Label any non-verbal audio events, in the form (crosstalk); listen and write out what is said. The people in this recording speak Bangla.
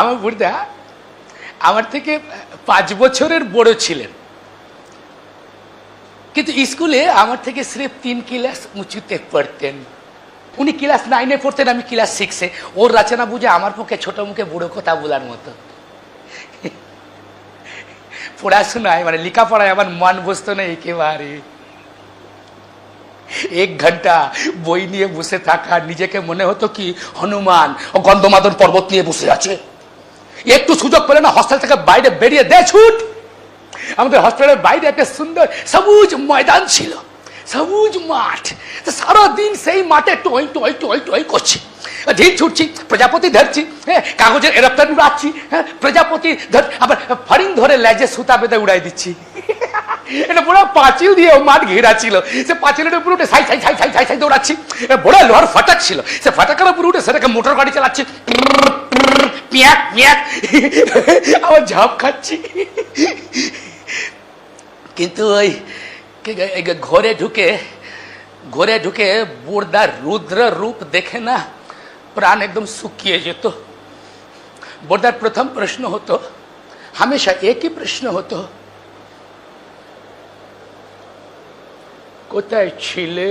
আমার বুড়দা, আমার থেকে পাঁচ বছরের বড় ছিলেন। কিন্তু স্কুলে আমার থেকে স্রেফ তিন ক্লাস উঁচুতে পড়তেন। উনি ক্লাস নাইনে পড়তেন, আমি ক্লাস সিক্সে। ওর রচনা বুঝে আমার পক্ষে ছোট মুখে বুড়ো কথা বলার মতো। পড়াশোনায় মানে লেখাপড়ায় আমার মন বসতো না একেবারে। এক ঘণ্টা বই নিয়ে বসে থাকা, নিজেকে মনে হতো কি, হনুমান ও গন্ধমাদন পর্বত নিয়ে বসে আছে। একটু সুযোগ পেলে না হস্টেল থেকে বাইরে বেরিয়ে দে, ছুট। আমাদের হসপিটালের বাইরে একটা সুন্দর সবুজ ময়দান ছিল। সবুজ মাঠ। সারাদিন সেই মাঠে টই টই টই টই করছি। ঢিল ছুটছি, প্রজাপতি ধরছি হ্যাঁ কাগজের এরপ্লেন উড়াচ্ছি হ্যাঁ প্রজাপতি ধর, আবার ফরিং ধরে লেজে সুতা বেঁধে উড়াই দিচ্ছি। (laughs) এটা বড় পাঁচিল দিয়ে ও মাঠ ঘেরা ছিল। সে পাঁচিলের উপরে উঠে সাই সাই সাই সাই সাই সাই দৌড়াচ্ছি। বড় লোহার ফাটাক ছিল। সে ফাটাকের উপরে উঠে সেটাকে মোটর গাড়ি চালাচ্ছি। পিয়াক পিয়াক আবার ঝাপ খাচ্ছি। কিন্তু ওই ঘরে ঢুকে ঘরে ঢুকে বুড়দার রুদ্র রূপ দেখে না, প্রাণ একদম শুকিয়ে যেত। বোরদার প্রথম প্রশ্ন হতো, হামেশা একই প্রশ্ন হতো, কোথায় ছিলে?